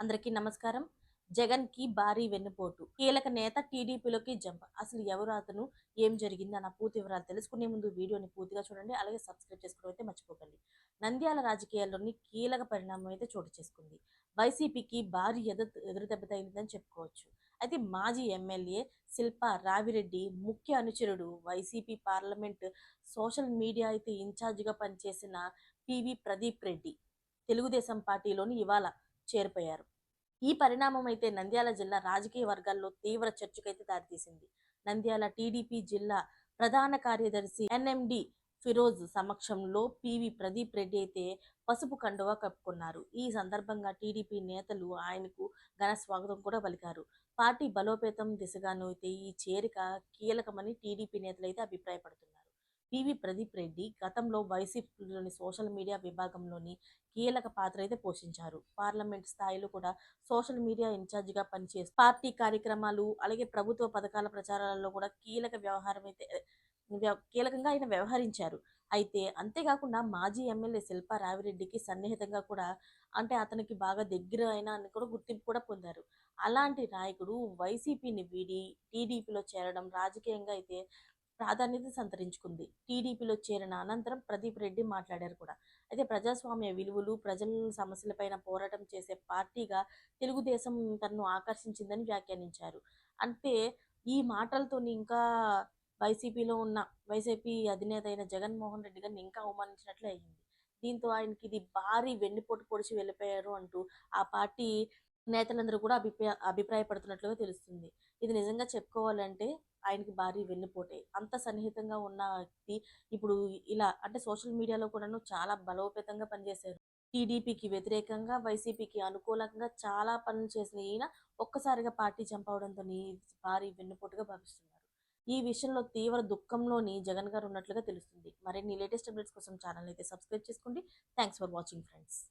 అందరికీ నమస్కారం. జగన్కి భారీ వెన్నుపోటు. కీలక నేత టీడీపీలోకి జంప్. అసలు ఎవరు అతను? ఏం జరిగింది? అన్న పూర్తి వివరాలు తెలుసుకునే ముందు వీడియోని పూర్తిగా చూడండి. అలాగే సబ్స్క్రైబ్ చేసుకోవడం అయితే మర్చిపోకండి. నంద్యాల రాజకీయాల్లోని కీలక పరిణామం అయితే చోటు చేసుకుంది. వైసీపీకి భారీ ఎదురు ఎదురుదెబ్బ తగిలిందని చెప్పుకోవచ్చు. అయితే మాజీ ఎమ్మెల్యే శిల్ప రావిరెడ్డి ముఖ్య అనుచరుడు వైసీపీ పార్లమెంట్ సోషల్ మీడియా అయితే ఇన్ఛార్జిగా పనిచేసిన పివి ప్రదీప్ రెడ్డి. తెలుగుదేశం పార్టీలోని ఇవాళ చేరిపోయారు. ఈ పరిణామం అయితే నంద్యాల జిల్లా రాజకీయ వర్గాల్లో తీవ్ర చర్చకైతే దారితీసింది. నంద్యాల టీడీపీ జిల్లా ప్రధాన కార్యదర్శి ఎన్ఎండి ఫిరోజ్ సమక్షంలో పివి ప్రదీప్ రెడ్డి అయితే పసుపు కండువా కప్పుకున్నారు. ఈ సందర్భంగా టీడీపీ నేతలు ఆయనకు ఘన స్వాగతం కూడా పలికారు. పార్టీ బలోపేతం దిశగాను అయితే ఈ చేరిక కీలకమని టీడీపీ నేతలు అయితే అభిప్రాయపడుతున్నారు. పివి ప్రదీప్ రెడ్డి గతంలో వైసీపీలోని సోషల్ మీడియా విభాగంలోని కీలక పాత్ర అయితే పోషించారు. పార్లమెంట్ స్థాయిలో కూడా సోషల్ మీడియా ఇన్ఛార్జిగా పనిచేస్తూ పార్టీ కార్యక్రమాలు అలాగే ప్రభుత్వ పథకాల ప్రచారాలలో కూడా కీలక వ్యవహారం అయితే కీలకంగా ఆయన వ్యవహరించారు. అయితే అంతేకాకుండా మాజీ ఎమ్మెల్యే శిల్ప రావిరెడ్డికి సన్నిహితంగా కూడా అంటే అతనికి బాగా దగ్గర అయినా అని కూడా గుర్తింపు కూడా పొందారు. అలాంటి నాయకుడు వైసీపీని వీడి టీడీపీలో చేరడం రాజకీయంగా అయితే ప్రాధాన్యత సంతరించుకుంది. టీడీపీలో చేరిన అనంతరం ప్రదీప్ రెడ్డి మాట్లాడారు కూడా. అయితే ప్రజాస్వామ్య విలువలు ప్రజల సమస్యలపైన పోరాటం చేసే పార్టీగా తెలుగుదేశం తనను ఆకర్షించిందని వ్యాఖ్యానించారు. అంటే ఈ మాటలతోని ఇంకా వైసీపీలో ఉన్న వైసీపీ అధినేత అయిన జగన్మోహన్ రెడ్డి గారిని ఇంకా అవమానించినట్లే అయ్యింది. దీంతో ఆయనకి ఇది భారీ వెన్నుపోటు పొడిచి వెళ్ళిపోయారు అంటూ ఆ పార్టీ నేతలందరూ కూడా అభిప్రాయ అభిప్రాయపడుతున్నట్లుగా తెలుస్తుంది. ఇది నిజంగా చెప్పుకోవాలంటే ఆయనకి భారీ వెన్నుపోటే. అంత సన్నిహితంగా ఉన్న వ్యక్తి ఇప్పుడు ఇలా అంటే సోషల్ మీడియాలో కూడాను చాలా బలోపేతంగా పనిచేశారు. టీడీపీకి వ్యతిరేకంగా వైసీపీకి అనుకూలంగా చాలా పనులు చేసిన ఈయన ఒక్కసారిగా పార్టీ చంపవడంతో భారీ వెన్నుపోటుగా భావిస్తున్నారు. ఈ విషయంలో తీవ్ర దుఃఖంలోని జగన్ గారు ఉన్నట్లుగా తెలుస్తుంది. మరిన్ని లేటెస్ట్ అప్డేట్స్ కోసం ఛానల్ అయితే సబ్స్క్రైబ్ చేసుకోండి. Thanks for watching friends.